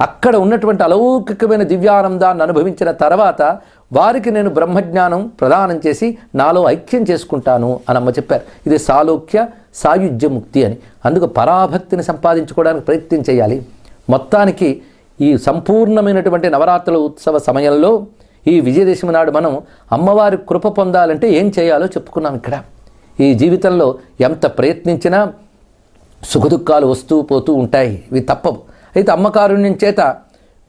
అక్కడ ఉన్నటువంటి అలౌకికమైన దివ్యానందాన్ని అనుభవించిన తర్వాత వారికి నేను బ్రహ్మజ్ఞానం ప్రదానం చేసి నాలో ఐక్యం చేసుకుంటాను అని అమ్మ చెప్పారు. ఇది సాలోక్య సాయుధ్య ముక్తి అని. అందుకు పరాభక్తిని సంపాదించుకోవడానికి ప్రయత్నం చేయాలి. మొత్తానికి ఈ సంపూర్ణమైనటువంటి నవరాత్రుల ఉత్సవ సమయంలో ఈ విజయదశమి నాడు మనం అమ్మవారి కృప పొందాలంటే ఏం చేయాలో చెప్పుకున్నాం ఇక్కడ. ఈ జీవితంలో ఎంత ప్రయత్నించినా సుఖదుఖాలు వస్తూ పోతూ ఉంటాయి. ఇవి తప్పవు. అయితే అమ్మకారుణ్యం చేత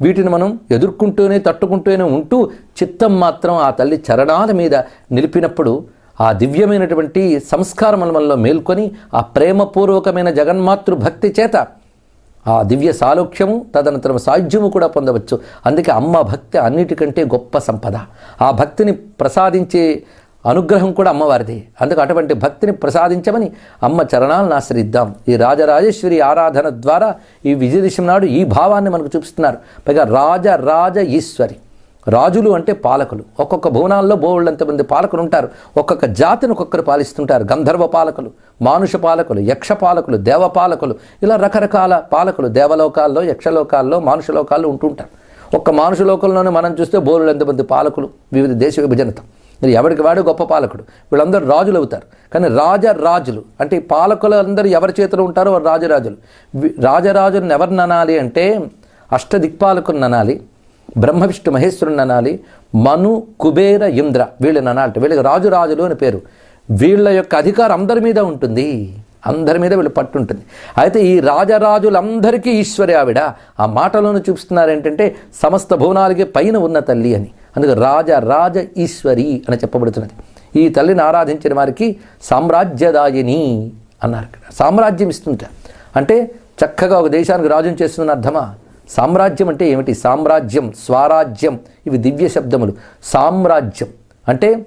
వీటిని మనం ఎదుర్కొంటూనే తట్టుకుంటూనే ఉంటూ చిత్తం మాత్రం ఆ తల్లి చరణాల మీద నిలిపినప్పుడు ఆ దివ్యమైనటువంటి సంస్కారం మనలో మేల్కొని ఆ ప్రేమపూర్వకమైన జగన్మాతృ భక్తి చేత ఆ దివ్య సాలోక్యము తదనంతరం సాధ్యము కూడా పొందవచ్చు. అందుకే అమ్మ భక్తి అన్నిటికంటే గొప్ప సంపద. ఆ భక్తిని ప్రసాదించే అనుగ్రహం కూడా అమ్మవారిది. అందుకు అటువంటి భక్తిని ప్రసాదించమని అమ్మ చరణాలను ఆశ్రయిద్దాం. ఈ రాజరాజేశ్వరి ఆరాధన ద్వారా ఈ విజయదశమి నాడు ఈ భావాన్ని మనకు చూపిస్తున్నారు. పైగా రాజ రాజ ఈశ్వరి రాజులు అంటే పాలకులు. ఒక్కొక్క భువనాల్లో బోళ్ళంతమంది పాలకులు ఉంటారు. ఒక్కొక్క జాతిని ఒక్కొక్కరు పాలిస్తుంటారు. గంధర్వ పాలకులు మానుష పాలకులు యక్ష పాలకులు దేవ పాలకులు ఇలా రకరకాల పాలకులు దేవలోకాల్లో యక్షలోకాల్లో మానుష లోకాల్లో ఉంటుంటారు ఒక్క మానుష లోకంలోనే మనం చూస్తే బోరులు ఎంతమంది పాలకులు వివిధ దేశ విభజనతో. మరి ఎవరికి వాడు గొప్ప పాలకుడు? వీళ్ళందరూ రాజులు అవుతారు. కానీ రాజరాజులు అంటే పాలకులు అందరూ ఎవరి చేతిలో ఉంటారో వారు రాజరాజులు. వి- రాజరాజులను ఎవరిని అనాలి అంటే అష్టదిక్పాలకుని అనాలి బ్రహ్మ విష్ణు మహేశ్వరుని అనాలి మను కుబేర ఇంద్ర వీళ్ళని అనాలి వీళ్ళకి రాజు రాజులు అని పేరు. వీళ్ళ యొక్క అధికారం అందరి మీద ఉంటుంది. అందరి మీద వీళ్ళు పట్టుంటుంది. అయితే ఈ రాజరాజులందరికీ ఈశ్వరి ఆవిడ. ఆ మాటలోనూ చూపిస్తున్నారు ఏంటంటే సమస్త భువనాలకి పైన ఉన్న తల్లి అని. అందుకు రాజ రాజ ఈశ్వరి అని చెప్పబడుతున్నది. ఈ తల్లిని ఆరాధించిన వారికి సామ్రాజ్యదాయిని అన్నారు ఇక్కడ. సామ్రాజ్యం ఇస్తుంట. అంటే చక్కగా ఒక దేశానికి రాజుని చేస్తున్న అర్థమా? సామ్రాజ్యం అంటే ఏమిటి? సామ్రాజ్యం స్వరాజ్యం. ఇవి దివ్య శబ్దములు. సామ్రాజ్యం. అంటే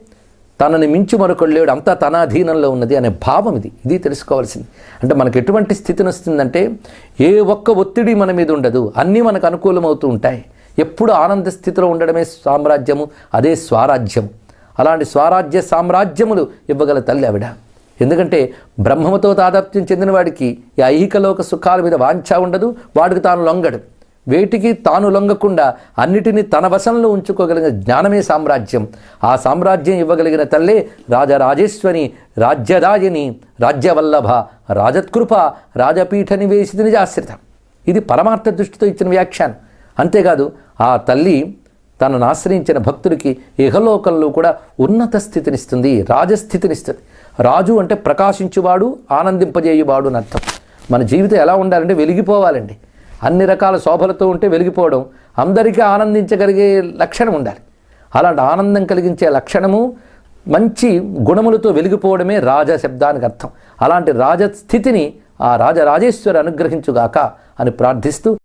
తనని మించి మరొకడు లేడు. అంతా తన అధీనంలో ఉన్నది అనే భావం ఇది. ఇది తెలుసుకోవాల్సింది. అంటే మనకు ఎటువంటి స్థితిని వస్తుందంటే ఏ ఒక్క ఒత్తిడి మన మీద ఉండదు. అన్నీ మనకు అనుకూలమవుతూ ఉంటాయి. ఎప్పుడు ఆనంద స్థితిలో ఉండడమే సామ్రాజ్యము అదే స్వారాజ్యం. అలాంటి స్వరాజ్య సామ్రాజ్యములు ఇవ్వగల తల్లి ఆవిడ. ఎందుకంటే బ్రహ్మముతో తాదాప్త్యం చెందిన వాడికి ఈ ఐహికలోక సుఖాల మీద వాంఛ ఉండదు వాడికి తాను లొంగడు. వేటికి తాను లొంగకుండా అన్నిటినీ తన వశంలో ఉంచుకోగలిగిన జ్ఞానమే సామ్రాజ్యం. ఆ సామ్రాజ్యం ఇవ్వగలిగిన తల్లే రాజరాజేశ్వరి రాజ్యరాజిని రాజ్యవల్లభ రాజత్కృప రాజపీఠ నివేశిత నిజాశ్రిత ఇది పరమార్థ దృష్టితో ఇచ్చిన వ్యాఖ్యానం. అంతేకాదు ఆ తల్లి తనను ఆశ్రయించిన భక్తుడికి ఇహలోకంలో కూడా ఉన్నత స్థితినిస్తుంది రాజస్థితినిస్తుంది. రాజు అంటే ప్రకాశించువాడు ఆనందింపజేయువాడు అని అర్థం. మన జీవితం ఎలా ఉండాలంటే వెలిగిపోవాలండి. అన్ని రకాల శోభలతో ఉంటే వెలిగిపోవడం అందరికీ ఆనందించగలిగే లక్షణం ఉండాలి. అలాంటి ఆనందం కలిగించే లక్షణము మంచి గుణములతో వెలిగిపోవడమే రాజ శబ్దానికి అర్థం. అలాంటి రాజస్థితిని ఆ రాజరాజేశ్వరి అనుగ్రహించుగాక అని ప్రార్థిస్తూ